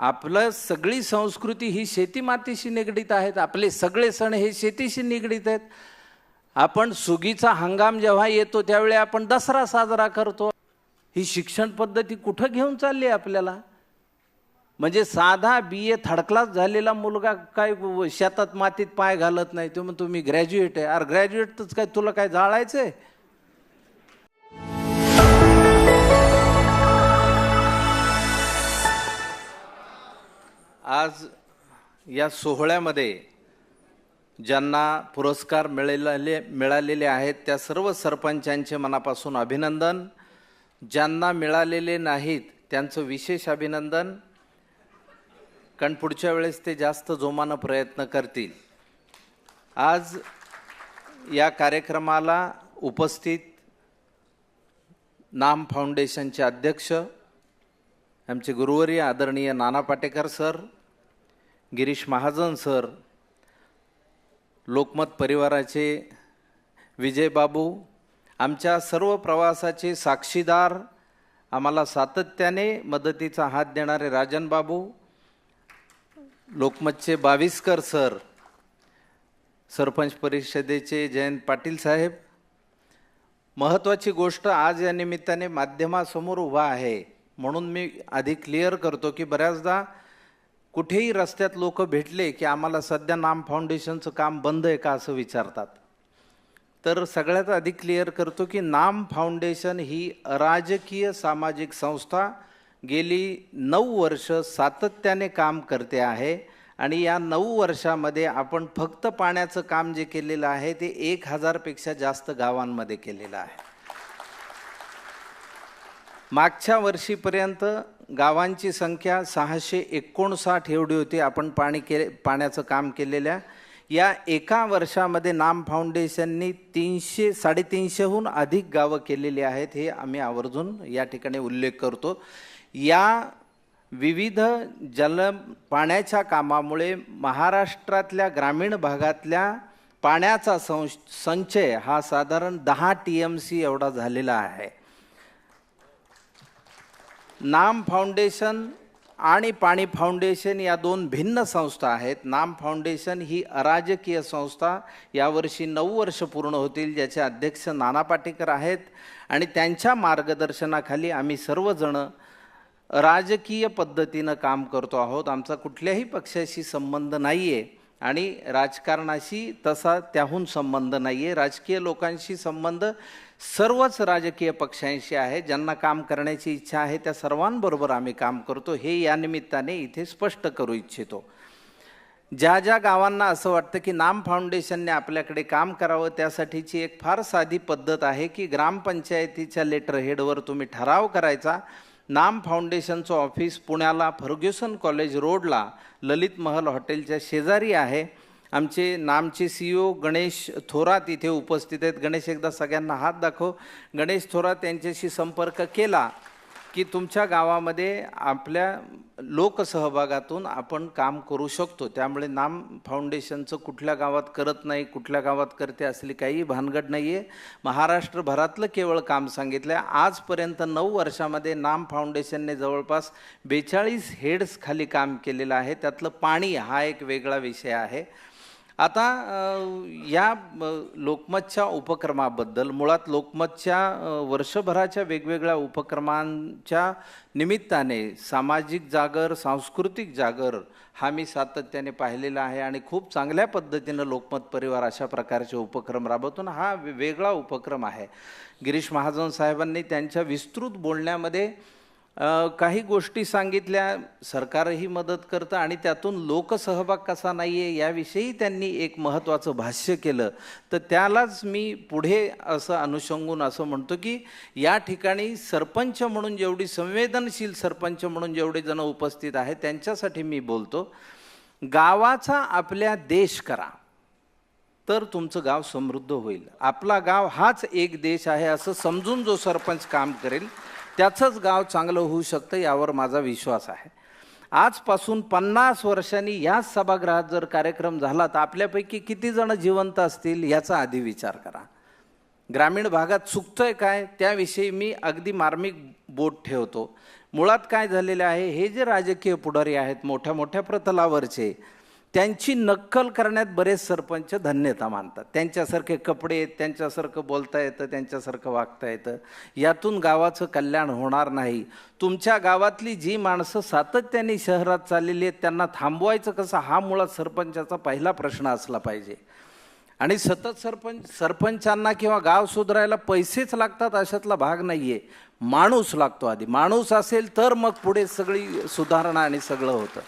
आपलं सगळी संस्कृती ही शेतीमातीशी निगडीत आहेत आपले सगळे सण हे शेतीशी निगडीत आहेत. आपण सुगीचा हंगाम जेव्हा येतो त्यावेळी आपण दसरा साजरा करतो. ही शिक्षण पद्धती कुठं घेऊन चालली आहे आपल्याला? म्हणजे साधा बी ए थर्ड क्लास झालेला मुलगा काय शेतात मातीत पाय घालत नाही तो म्हणतो मी ग्रॅज्युएट आहे. अरे ग्रॅज्युएटच काय तुला काय जाळायचं आहे आज या सोहळ्यामध्ये ज्यांना पुरस्कार मिळालेले मिळालेले आहेत त्या सर्व सरपंचांचे मनापासून अभिनंदन. ज्यांना मिळालेले नाहीत त्यांचं विशेष अभिनंदन. कारण पुढच्या वेळेस ते जास्त जोमानं प्रयत्न करतील. आज या कार्यक्रमाला उपस्थित नाम फाउंडेशनचे अध्यक्ष आमचे गुरुवर्य आदरणीय नाना पाटेकर सर गिरीश महाजन सर लोकमत परिवाराचे विजयबाबू आमच्या सर्व प्रवासाचे साक्षीदार आम्हाला सातत्याने मदतीचा हात देणारे राजन बाबू लोकमतचे बाविस्कर सर सरपंच परिषदेचे जयंत पाटील साहेब महत्त्वाची गोष्ट आज या निमित्ताने माध्यमासमोर उभा आहे. म्हणून मी आधी क्लिअर करतो की बऱ्याचदा कुठेही रस्त्यात लोक भेटले की आम्हाला सध्या नाम फाउंडेशनचं काम बंद आहे का असं विचारतात. तर सगळ्यात आधी क्लिअर करतो की नाम फाउंडेशन ही अराजकीय सामाजिक संस्था गेली नऊ वर्ष सातत्याने काम करते आहे आणि या नऊ वर्षामध्ये आपण फक्त पाण्याचं काम जे केलेलं आहे ते एक हजारपेक्षा जास्त गावांमध्ये केलेलं आहे. मागच्या वर्षीपर्यंत गावांची संख्या सहाशे एकोणसाठ एवढी होती. आपण पाणी केले पाण्याचं काम केलेल्या. या एका वर्षामध्ये नाम फाउंडेशननी तीनशे साडेतीनशेहून अधिक गावं केलेली आहेत हे आम्ही आवर्जून या ठिकाणी उल्लेख करतो. या विविध जल पाण्याच्या कामामुळे महाराष्ट्रातल्या ग्रामीण भागातल्या पाण्याचा संश संचय हा साधारण दहा टी एम सी एवढा झालेला आहे. नाम फाउंडेशन आणि पाणी फाउंडेशन या दोन भिन्न संस्था आहेत. नाम फाउंडेशन ही अराजकीय संस्था. यावर्षी नऊ वर्ष पूर्ण होतील ज्याचे अध्यक्ष नाना पाटेकर आहेत. आणि त्यांच्या मार्गदर्शनाखाली आम्ही सर्वजण राजकीय पद्धतीनं काम करतो आहोत. आमचा कुठल्याही पक्षाशी संबंध नाही आहे आणि राजकारणाशी तसा त्याहून संबंध नाही आहे राजकीय लोकांशी संबंध सर्वच राजकीय पक्षांशी आहे. ज्यांना काम करण्याची इच्छा आहे त्या सर्वांबरोबर आम्ही काम करतो. हे या निमित्ताने इथे स्पष्ट करू इच्छितो. ज्या ज्या गावांना असं वाटतं की नाम फाउंडेशनने आपल्याकडे काम करावं त्यासाठीची एक फार साधी पद्धत आहे की ग्रामपंचायतीच्या लेटर हेडवर तुम्ही ठराव करायचा. नाम फाउंडेशनचं ऑफिस पुण्याला फर्ग्युसन कॉलेज रोडला ललित महल हॉटेलच्या शेजारी आहे. आमचे नामचे सी ओ गणेश थोरात इथे उपस्थित आहेत. गणेश एकदा सगळ्यांना हात दाखव. गणेश थोरात यांच्याशी संपर्क केला. की तुमच्या गावामध्ये आपल्या लोकसहभागातून आपण काम करू शकतो. त्यामुळे नाम फाउंडेशनचं कुठल्या गावात करत नाही कुठल्या गावात करते असली काही भानगड नाही आहे महाराष्ट्रभरातलं केवळ काम सांगितलं आहे आजपर्यंत नऊ वर्षामध्ये नाम फाउंडेशनने जवळपास बेचाळीस हेड्स खाली काम केलेलं आहे. त्यातलं पाणी हा एक वेगळा विषय आहे. आता या लोकमतच्या उपक्रमाबद्दल मुळात लोकमतच्या वर्षभराच्या वेगवेगळ्या उपक्रमांच्या निमित्ताने सामाजिक जागर सांस्कृतिक जागर हा मी सातत्याने पाहिलेला आहे आणि खूप चांगल्या पद्धतीनं लोकमत परिवार अशा प्रकारचे उपक्रम राबवतो आणि हा वेगळा उपक्रम आहे. गिरीश महाजन साहेबांनी त्यांच्या विस्तृत बोलण्यामध्ये काही गोष्टी सांगितल्या सरकारही मदत करतं आणि त्यातून लोकसहभाग कसा नाही आहे याविषयी त्यांनी एक महत्त्वाचं भाष्य केलं. तर त्यालाच मी पुढे असं अनुषंगून असं म्हणतो की या ठिकाणी सरपंच म्हणून जेवढी संवेदनशील सरपंच म्हणून जेवढे जण उपस्थित आहेत त्यांच्यासाठी मी बोलतो गावाचा आपल्या देश करा तर तुमचं गाव समृद्ध होईल. आपला गाव हाच एक देश आहे असं समजून जो सरपंच काम करेल त्याचंच गाव चांगलं होऊ शकतं यावर माझा विश्वास आहे. आजपासून पन्नास वर्षांनी याच सभागृहात जर कार्यक्रम झाला तर आपल्यापैकी किती जण जिवंत असतील याचा आधी विचार करा. ग्रामीण भागात चुकतंय काय त्याविषयी मी अगदी मार्मिक बोट ठेवतो. मुळात काय झालेलं आहे? हे जे राजकीय पुढारी आहेत मोठ्या मोठ्या प्रतलावरचे त्यांची नक्कल करण्यात बरेच सरपंच धन्यता मानतात. त्यांच्यासारखे कपडे आहेत त्यांच्यासारखं बोलता येतं त्यांच्यासारखं वागता येतं. यातून गावाचं कल्याण होणार नाही. तुमच्या गावातली जी माणसं सातत्याने शहरात चाललेली आहेत त्यांना थांबवायचं कसं? हा मुळात सरपंचाचा पहिला प्रश्न असला पाहिजे. आणि सतत सरपंच सरपंचांना किंवा गाव सुधारायला पैसेच लागतात अशातला भाग नाही आहे माणूस लागतो आधी. माणूस असेल तर मग पुढे सगळी सुधारणा आणि सगळं होतं.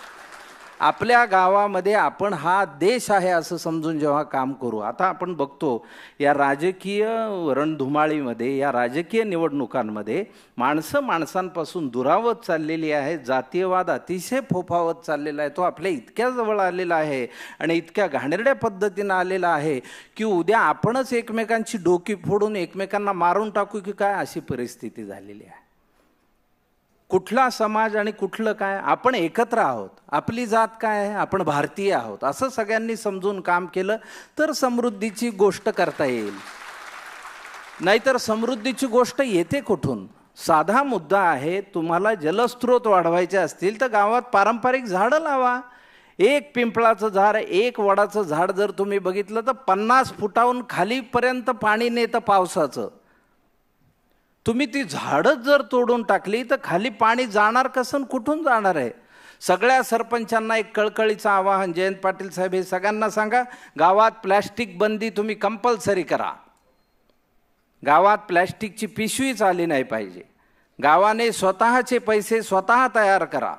आपल्या गावामध्ये आपण हा देश आहे असं समजून जेव्हा काम करू आता आपण बघतो या राजकीय रणधुमाळीमध्ये या राजकीय निवडणुकांमध्ये माणसं माणसांपासून दुरावत चाललेली आहे जातीयवाद अतिशय फोफावत चाललेला आहे तो आपल्या इतक्या जवळ आलेला आहे आणि इतक्या घाणेरड्या पद्धतीनं आलेला आहे की उद्या आपणच एकमेकांची डोकी फोडून एकमेकांना मारून टाकू की काय अशी परिस्थिती झालेली आहे. कुठला समाज आणि कुठलं काय आपण एकत्र आहोत. आपली जात काय आहे आपण भारतीय आहोत. असं सगळ्यांनी समजून काम केलं तर समृद्धीची गोष्ट करता येईल. नाहीतर समृद्धीची गोष्ट येते कुठून? साधा मुद्दा आहे तुम्हाला जलस्रोत वाढवायचे असतील तर गावात पारंपरिक झाडं लावा. एक पिंपळाचं झाड एक वडाचं झाड जर तुम्ही बघितलं तर पन्नास फुटाहून खालीपर्यंत पाणी नेतं पावसाचं. तुम्ही ती झाडच जर तोडून टाकली तर खाली पाणी जाणार कसं कुठून जाणार आहे? सगळ्या सरपंचांना एक कळकळीचं आवाहन जयंत पाटील साहेब हे सगळ्यांना सांगा गावात प्लॅस्टिक बंदी तुम्ही कंपल्सरी करा. गावात प्लॅस्टिकची पिशवीच आली नाही पाहिजे. गावाने स्वतःचे पैसे स्वतः तयार करा.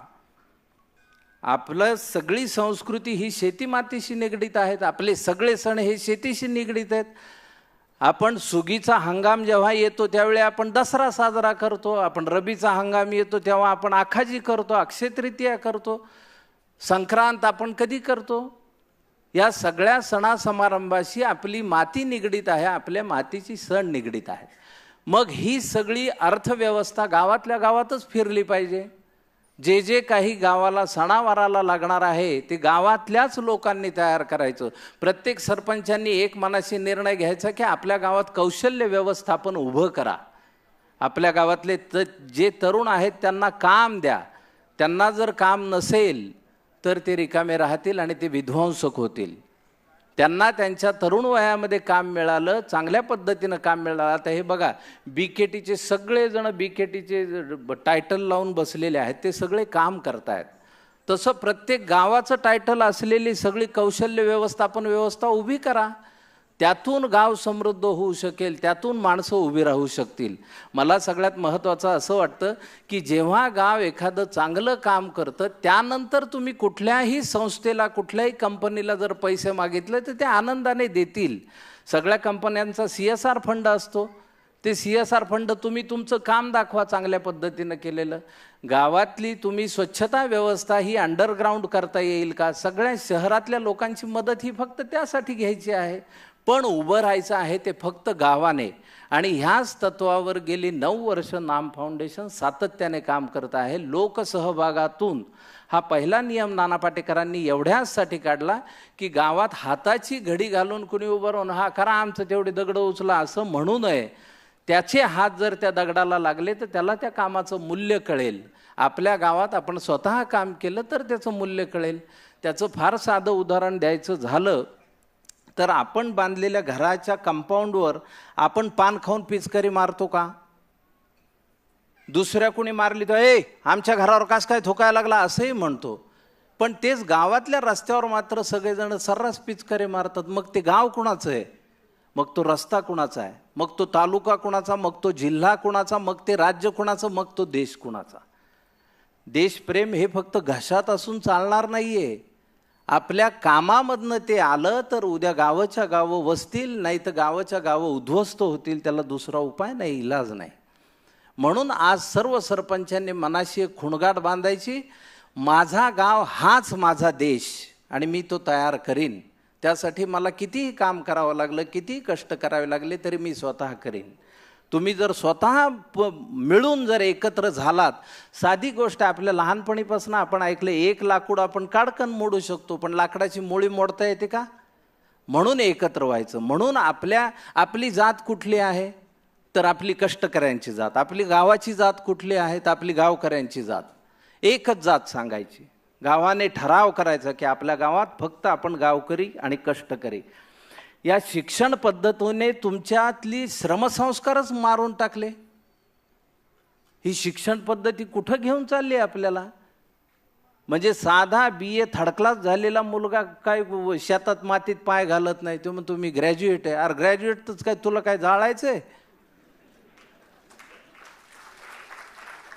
आपलं सगळी संस्कृती ही शेतीमातीशी निगडीत आहेत आपले सगळे सण हे शेतीशी निगडीत आहेत. आपण सुगीचा हंगाम जेव्हा येतो त्यावेळी आपण दसरा साजरा करतो आपण रबीचा हंगाम येतो तेव्हा आपण आखाजी करतो अक्षय तृतीया करतो संक्रांत आपण कधी करतो? या सगळ्या सणासमारंभाशी आपली माती निगडीत आहे आपल्या मातीची सण निगडीत आहे. मग ही सगळी अर्थव्यवस्था गावातल्या गावातच फिरली पाहिजे. जे जे काही गावाला सणावाराला लागणार आहे ते गावातल्याच लोकांनी तयार करायचं. प्रत्येक सरपंचांनी एक मनाशी निर्णय घ्यायचा की आपल्या गावात कौशल्य व्यवस्थापन उभं करा. आपल्या गावातले त जे तरुण आहेत त्यांना काम द्या. त्यांना जर काम नसेल तर ते रिकामे राहतील आणि ते विध्वंसक होतील. त्यांना त्यांच्या तरुण वयामध्ये काम मिळालं चांगल्या पद्धतीनं काम मिळालं. आता हे बघा बी के टीचे सगळेजण बी के टीचे टायटल लावून बसलेले आहेत ते सगळे काम करतायत. तसं प्रत्येक गावाचं टायटल असलेली सगळी कौशल्य व्यवस्थापन व्यवस्था उभी करा. त्यातून गाव समृद्ध होऊ शकेल त्यातून माणसं उभी राहू शकतील. मला सगळ्यात महत्त्वाचं असं वाटतं की जेव्हा गाव एखादं चांगलं काम करतं त्यानंतर तुम्ही कुठल्याही संस्थेला कुठल्याही कंपनीला जर पैसे मागितले तर ते आनंदाने देतील. सगळ्या कंपन्यांचा सी एस आर फंड असतो. ते सी एस आर फंड तुम्ही तुमचं काम दाखवा चांगल्या पद्धतीनं केलेलं. गावातली तुम्ही स्वच्छता व्यवस्था ही अंडरग्राऊंड करता येईल का? सगळ्या शहरातल्या लोकांची मदत ही फक्त त्यासाठी घ्यायची आहे. पण उभं राहायचं आहे ते फक्त गावाने. आणि ह्याच तत्वावर गेली नऊ वर्ष नाम फाउंडेशन सातत्याने काम करत आहे. लोकसहभागातून हा पहिला नियम नाना पाटेकरांनी एवढ्याचसाठी काढला की गावात हाताची घडी घालून कुणी उभं राहून हा खरा आमचं तेवढी दगड उचला असं म्हणू नये. त्याचे हात जर त्या दगडाला लागले तर त्याला त्या कामाचं मूल्य कळेल. आपल्या गावात आपण स्वतः काम केलं तर त्याचं मूल्य कळेल. त्याचं फार साधं उदाहरण द्यायचं झालं तर आपण बांधलेल्या घराच्या कंपाऊंडवर आपण पान खाऊन पिचकरी मारतो का? दुसऱ्या कुणी मारली तर ए आमच्या घरावर कास काय थोकायला लागला? असंही म्हणतो. पण तेच गावातल्या रस्त्यावर मात्र सगळेजण सर्रास पिचकरी मारतात. मग ते गाव कुणाचं आहे? मग तो रस्ता कुणाचा आहे? मग तो तालुका कुणाचा? मग तो जिल्हा कुणाचा? मग ते राज्य कुणाचं? मग तो देश कुणाचा? देशप्रेम हे फक्त घशात असून चालणार नाही आहे आपल्या कामामधनं ते आलं तर उद्या गावाच्या गावं वसतील नाही तर गावाच्या गावं उद्ध्वस्त होतील त्याला दुसरा उपाय नाही इलाज नाही. म्हणून आज सर्व सरपंचांनी मनाशी एक बांधायची माझा गाव हाच माझा देश आणि मी तो तयार करीन. त्यासाठी मला कितीही काम करावं लागलं कितीही कष्ट करावे लागले तरी मी स्वतः करीन. तुम्ही जर स्वतः प मिळून जर एकत्र झालात साधी गोष्ट आपल्या लहानपणीपासून आपण ऐकलं एक लाकूड आपण काडकन मोडू शकतो पण लाकडाची मोळी मोडता येते का? म्हणून एकत्र व्हायचं म्हणून आपल्या आपली जात कुठली आहे? तर आपली कष्टकऱ्यांची जात आपली गावाची जात कुठली आहे? तर आपली गावकऱ्यांची जात. एकच जात सांगायची गावाने ठराव करायचा की आपल्या गावात फक्त आपण गावकरी आणि कष्टकरी. या शिक्षण पद्धतीने तुमच्यातली श्रमसंस्कारच मारून टाकले. ही शिक्षण पद्धती कुठं घेऊन चालली आपल्याला? म्हणजे साधा बी ए थर्ड क्लास झालेला मुलगा काय शेतात मातीत पाय घालत नाही तो मग तुम्ही ग्रॅज्युएट आहे. अरे ग्रॅज्युएटच काय तुला काय जाळायचंय?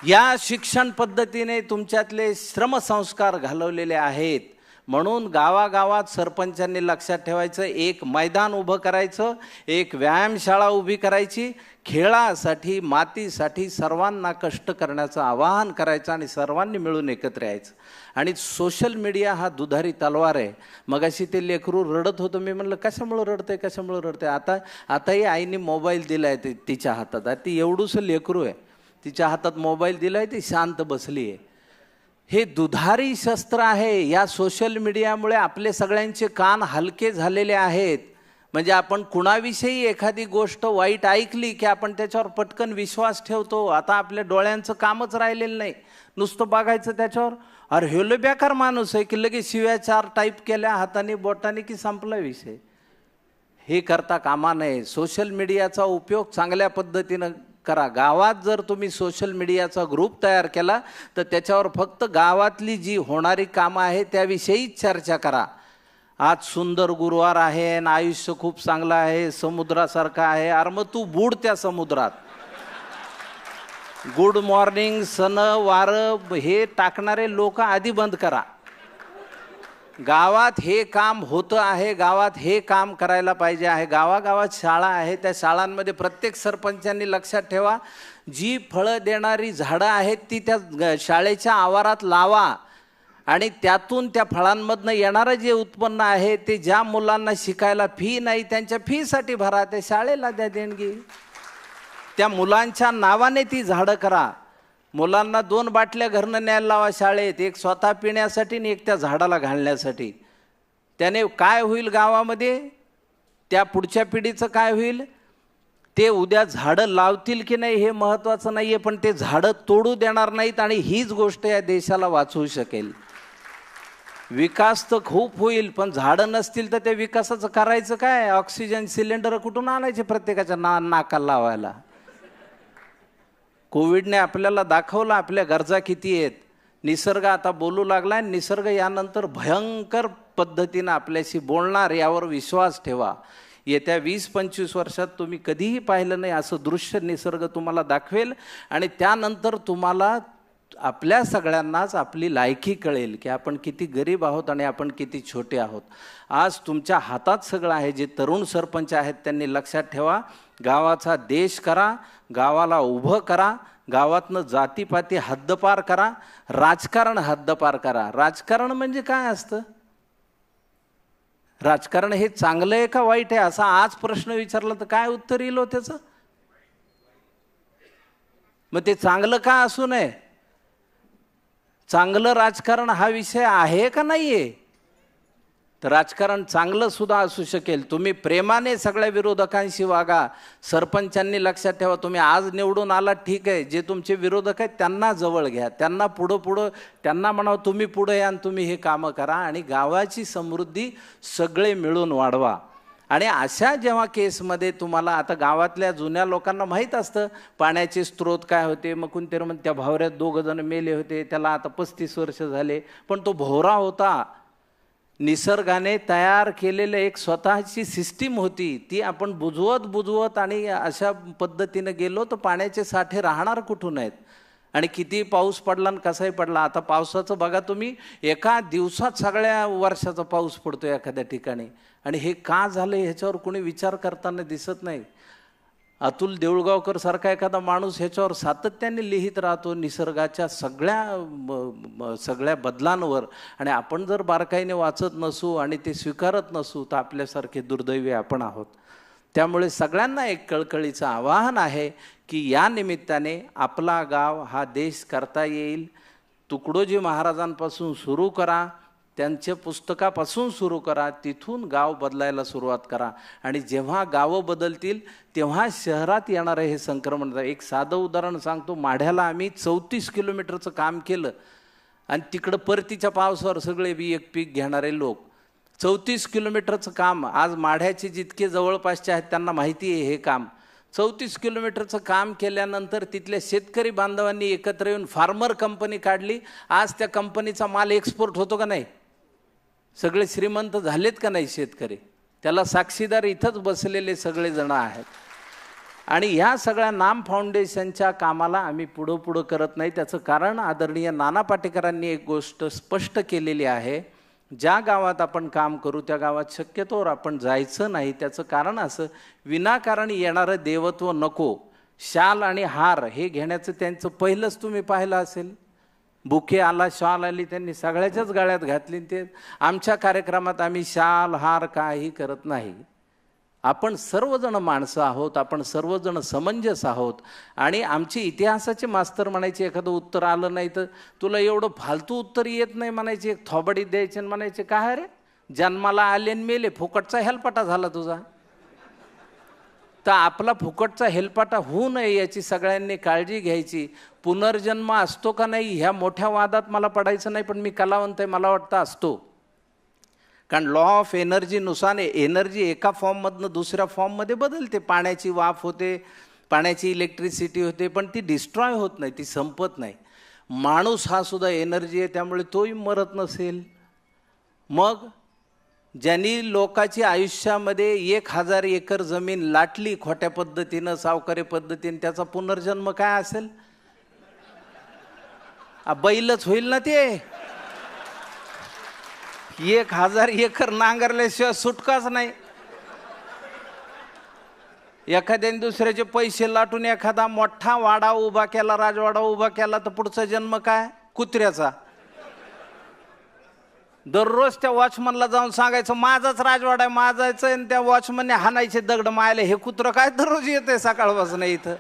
या शिक्षण पद्धतीने तुमच्यातले श्रमसंस्कार घालवलेले आहेत. म्हणून गावागावात सरपंचांनी लक्षात ठेवायचं एक मैदान उभं करायचं एक व्यायामशाळा उभी करायची खेळासाठी मातीसाठी सर्वांना कष्ट करण्याचं आवाहन करायचं आणि सर्वांनी मिळून एकत्र यायचं. आणि सोशल मीडिया हा दुधारी तलवार आहे. मग अशी ते लेकरू रडत होतं मी म्हणलं कशामुळं रडतंय कशामुळं रडतंय? आता आताही आईने मोबाईल दिला आहे तिच्या हातात. आता ती एवढूसं लेकरू आहे. तिच्या हातात मोबाईल दिला आहे ती शांत बसली आहे. हे दुधारी शस्त्र आहे. या सोशल मीडियामुळे आपले सगळ्यांचे कान हलके झालेले आहेत. म्हणजे आपण कुणाविषयी एखादी गोष्ट वाईट ऐकली की आपण त्याच्यावर पटकन विश्वास ठेवतो. आता आपल्या डोळ्यांचं कामच राहिलेलं नाही. नुसतं बघायचं त्याच्यावर अरे हेलो बेकार माणूस आहे की लगेच शिव्या चार टाईप केल्या हाताने बोटाने की संपला विषय? हे करता कामा नये. सोशल मीडियाचा उपयोग चांगल्या पद्धतीनं करा. गावात जर तुम्ही सोशल मीडियाचा ग्रुप तयार केला तर त्याच्यावर फक्त गावातली जी होणारी कामं आहे त्याविषयीच चर्चा करा. आज सुंदर गुरुवार आहे आणि आयुष्य खूप चांगलं आहे समुद्रासारखं आहे. अरे मग तू बुड त्या समुद्रात. गुड मॉर्निंग सण वारं हे टाकणारे लोक आधी बंद करा. गावात हे काम होतं आहे गावात हे काम करायला पाहिजे आहे गावागावात शाळा आहे त्या शाळांमध्ये प्रत्येक सरपंचांनी लक्षात ठेवा जी फळं देणारी झाडं आहेत ती त्या शाळेच्या आवारात लावा आणि त्यातून त्या फळांमधनं येणारं जे उत्पन्न आहे ते ज्या मुलांना शिकायला फी नाही त्यांच्या फीसाठी भरा त्या शाळेला द्या देणगी. त्या मुलांच्या नावाने ती झाडं करा. मुलांना दोन बाटल्या घरनं न्यायला लावा शाळेत एक स्वतः पिण्यासाठी आणि एक त्या झाडाला घालण्यासाठी. त्याने काय होईल गावामध्ये? त्या पुढच्या पिढीचं काय होईल? ते उद्या झाडं लावतील की नाही हे महत्त्वाचं नाही आहे पण ते झाडं तोडू देणार नाहीत आणि हीच गोष्ट या देशाला वाचवू शकेल. विकास तर खूप होईल पण झाडं नसतील तर त्या विकासाचं करायचं काय? ऑक्सिजन सिलेंडर कुठून आणायचे प्रत्येकाच्या ना नाकाला लावायला? कोविडने आपल्याला दाखवलं आपल्या गरजा किती आहेत. निसर्ग आता बोलू लागला निसर्ग यानंतर भयंकर पद्धतीनं आपल्याशी बोलणार यावर विश्वास ठेवा. येत्या वीस पंचवीस वर्षात तुम्ही कधीही पाहिलं नाही असं दृश्य निसर्ग तुम्हाला दाखवेल आणि त्यानंतर तुम्हाला आपल्या सगळ्यांनाच आपली लायकी कळेल की आपण किती गरीब आहोत आणि आपण किती छोटे आहोत. आज तुमच्या हातात सगळं आहे जे तरुण सरपंच आहेत त्यांनी लक्षात ठेवा. गावाचा देश करा गावाला उभं करा गावातनं जातीपाती हद्दपार करा राजकारण हद्दपार करा. राजकारण म्हणजे काय असतं? राजकारण हे चांगलं आहे का वाईट आहे असा आज प्रश्न विचारला तर काय उत्तर येईल हो त्याचं? मग ते चांगलं का असू नये? चांगलं राजकारण हा विषय आहे का नाही आहे तर राजकारण चांगलं सुद्धा असू शकेल. तुम्ही प्रेमाने सगळ्या विरोधकांशी वागा. सरपंचांनी लक्षात ठेवा तुम्ही आज निवडून आलात ठीक आहे. जे तुमचे विरोधक आहेत त्यांना जवळ घ्या. त्यांना पुढं पुढं त्यांना म्हणावं तुम्ही पुढं या आणि तुम्ही हे कामं करा आणि गावाची समृद्धी सगळे मिळून वाढवा. आणि अशा जेव्हा केसमध्ये तुम्हाला आता गावातल्या जुन्या लोकांना माहीत असतं पाण्याचे स्रोत काय होते मग कोणतरी मग त्या भावऱ्यात दोघं जण मेले होते त्याला आता पस्तीस वर्ष झाले. पण तो भोवरा होता. निसर्गाने तयार केलेलं एक स्वतःची सिस्टीम होती ती आपण बुजवत बुजवत आणि अशा पद्धतीनं गेलो तर पाण्याचे साठे राहणार कुठून आहेत? आणि किती पाऊस पडला आणि कसाही पडला. आता पावसाचं बघा तुम्ही एका दिवसात सगळ्या वर्षाचा पाऊस पडतो एखाद्या ठिकाणी. आणि हे का झालं ह्याच्यावर कोणी विचार करताना दिसत नाही. अतुल देऊळगावकर सारखा एखादा माणूस ह्याच्यावर सातत्याने लिहित राहतो निसर्गाच्या सगळ्या सगळ्या बदलांवर. आणि आपण जर बारकाईने वाचत नसू आणि ते स्वीकारत नसू तर आपल्यासारखे दुर्दैवी आपण आहोत. त्यामुळे सगळ्यांना एक कळकळीचं आवाहन आहे की या निमित्ताने आपला गाव हा देश करता येईल. तुकडोजी महाराजांपासून सुरू करा. त्यांच्या पुस्तकापासून सुरू करा तिथून गाव बदलायला सुरुवात करा. आणि जेव्हा गावं बदलतील तेव्हा शहरात येणारं हे संक्रमण एक साधं उदाहरण सांगतो माढ्याला आम्ही चौतीस किलोमीटरचं काम केलं. आणि तिकडं परतीच्या पावसावर सगळे बी एक पीक घेणारे लोक. चौतीस किलोमीटरचं काम आज माढ्याचे जितके जवळपासचे आहेत त्यांना माहिती आहे हे काम. चौतीस किलोमीटरचं काम केल्यानंतर तिथल्या शेतकरी बांधवांनी एकत्र येऊन फार्मर कंपनी काढली. आज त्या कंपनीचा माल एक्सपोर्ट होतो का नाही? सगळे श्रीमंत झालेत का नाही शेतकरी? त्याला साक्षीदार इथंच बसलेले सगळेजणं आहेत. आणि ह्या सगळ्या नाम फाउंडेशनच्या कामाला आम्ही पुढं पुढं करत नाही. त्याचं कारण आदरणीय नाना पाटेकरांनी एक गोष्ट स्पष्ट केलेली आहे. ज्या गावात आपण काम करू त्या गावात शक्यतोवर आपण जायचं नाही. त्याचं कारण असं विनाकारण येणारं देवत्व नको. शाल आणि हार हे घेण्याचं त्यांचं पहिलंच तुम्ही पाहिलं असेल. बुके आला शाल आली त्यांनी सगळ्याच्याच गळ्यात घातली ते आमच्या कार्यक्रमात आम्ही शाल हार काही करत नाही. आपण सर्वजण माणसं आहोत आपण सर्वजण समंजस आहोत. आणि आमची इतिहासाचे मास्तर म्हणायचे एखादं उत्तर आलं नाही तर तुला एवढं फालतू उत्तर येत नाही म्हणायचे एक थोबडी द्यायचे आणि म्हणायचे काय रे? जन्माला आले आणि मेले फुकटचा हेलपटा झाला तुझा. तर आपला फुकटचा हेलपाटा होऊ नये याची सगळ्यांनी काळजी घ्यायची. पुनर्जन्म असतो का नाही ह्या मोठ्या वादात मला पडायचं नाही पण मी कलावंत आहे मला वाटतं असतो. कारण लॉ ऑफ एनर्जीनुसार एनर्जी एका फॉर्ममधनं दुसऱ्या फॉर्ममध्ये बदलते. पाण्याची वाफ होते पाण्याची इलेक्ट्रिसिटी होते पण ती डिस्ट्रॉय होत नाही ती संपत नाही. माणूस हा सुद्धा एनर्जी आहे त्यामुळे तोही मरत नसेल. मग ज्यांनी लोकाची आयुष्यामध्ये एक हजार एकर जमीन लाटली खोट्या पद्धतीनं सावकारी पद्धतीनं त्याचा पुनर्जन्म काय असेल? बैलच होईल ना ते? एक हजार एकर नांगरल्याशिवाय सुटकाच नाही. एखाद्याने दुसऱ्याचे पैसे लाटून एखादा मोठा वाडा उभा केला राजवाडा उभा केला तर पुढचा जन्म काय? कुत्र्याचा. दररोज त्या वॉचमनला जाऊन सांगायचं माझाच राजवाडा आहे माझाच आहे आणि त्या वॉचमनने हाणायचे दगड मायले. हे कुत्रं काय दररोज येते सकाळपासून इथं?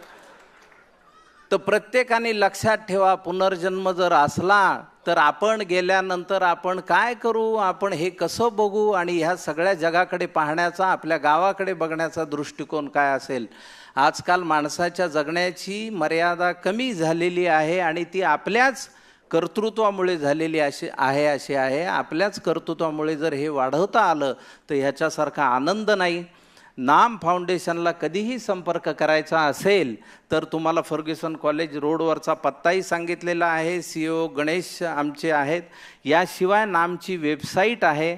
तर प्रत्येकाने लक्षात ठेवा पुनर्जन्म जर असला तर आपण गेल्यानंतर आपण काय करू? आपण हे कसं बघू? आणि ह्या सगळ्या जगाकडे पाहण्याचा आपल्या गावाकडे बघण्याचा दृष्टिकोन काय असेल? आजकाल माणसाच्या जगण्याची मर्यादा कमी झालेली आहे आणि ती आपल्याच कर्तृत्वामुळे झालेली अशी आहे अशी आहे. आपल्याच कर्तृत्वामुळे जर हे वाढवता आलं तर ह्याच्यासारखा आनंद नाही. नाम फाउंडेशनला कधीही संपर्क करायचा असेल तर तुम्हाला फर्ग्युसन कॉलेज रोडवरचा पत्ताही सांगितलेला आहे. सी ओ गणेश आमचे आहेत. याशिवाय नामची वेबसाईट आहे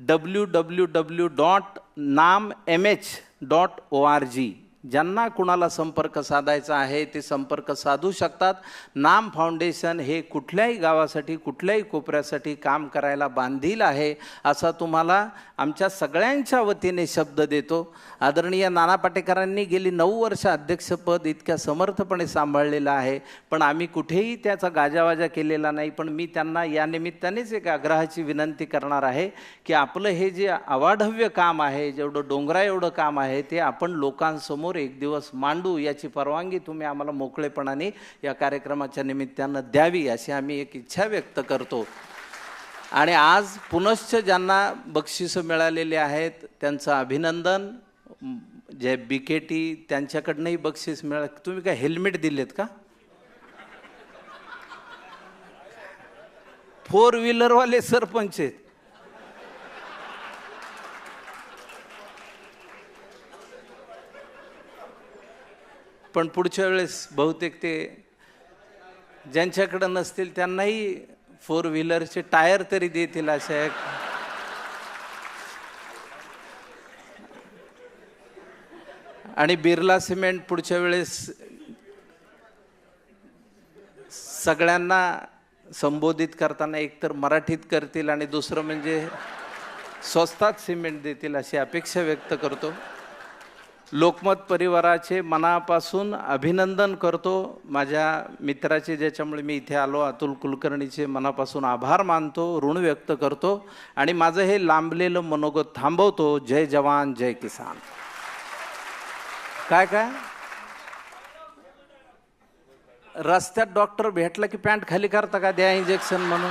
W W W dot Naam M H dot O R G. ज्यांना कुणाला संपर्क साधायचा आहे ते संपर्क साधू शकतात. नाम फाउंडेशन हे कुठल्याही गावासाठी कुठल्याही कोपऱ्यासाठी काम करायला बांधील आहे असा तुम्हाला आमच्या सगळ्यांच्या वतीने शब्द देतो. आदरणीय नाना पाटेकरांनी गेली नऊ वर्ष अध्यक्षपद इतक्या समर्थपणे सांभाळलेलं आहे. पण आम्ही कुठेही त्याचा गाजावाजा केलेला नाही पण मी त्यांना या निमित्तानेच एक आग्रहाची विनंती करणार आहे की आपलं हे जे अवाढव्य काम आहे जेवढं डोंगरा एवढं काम आहे ते आपण लोकांसमोर एक दिवस मांडू याची परवानगी तुम्ही आम्हाला मोकळेपणाने या कार्यक्रमाच्या निमित्तानं द्यावी अशी आम्ही एक इच्छा व्यक्त करतो. आणि आज पुनश्च ज्यांना बक्षिसं मिळालेली आहेत त्यांचं अभिनंदन जे बी के टी त्यांच्याकडनंही बक्षीस मिळा तुम्ही काय हेल्मेट दिलेत का? फोर व्हीलरवाले सरपंच आहेत. पण पुढच्या वेळेस बहुतेक ते ज्यांच्याकडं नसतील त्यांनाही फोर व्हीलरचे टायर तरी देतील अशा एक आणि बिर्ला सिमेंट पुढच्या वेळेस सगळ्यांना संबोधित करताना एकतर मराठीत करतील आणि दुसरं म्हणजे स्वस्तात सिमेंट देतील अशी अपेक्षा व्यक्त करतो. लोकमत परिवाराचे मनापासून अभिनंदन करतो. माझ्या मित्राचे ज्याच्यामुळे मी इथे आलो अतुल कुलकर्णीचे मनापासून आभार मानतो ऋण व्यक्त करतो आणि माझं हे लांबलेलं मनोगत थांबवतो. जय जवान जय किसान. काय काय? रस्त्यात डॉक्टर भेटला की पॅन्ट खाली करता का? द्या इंजेक्शन म्हणून.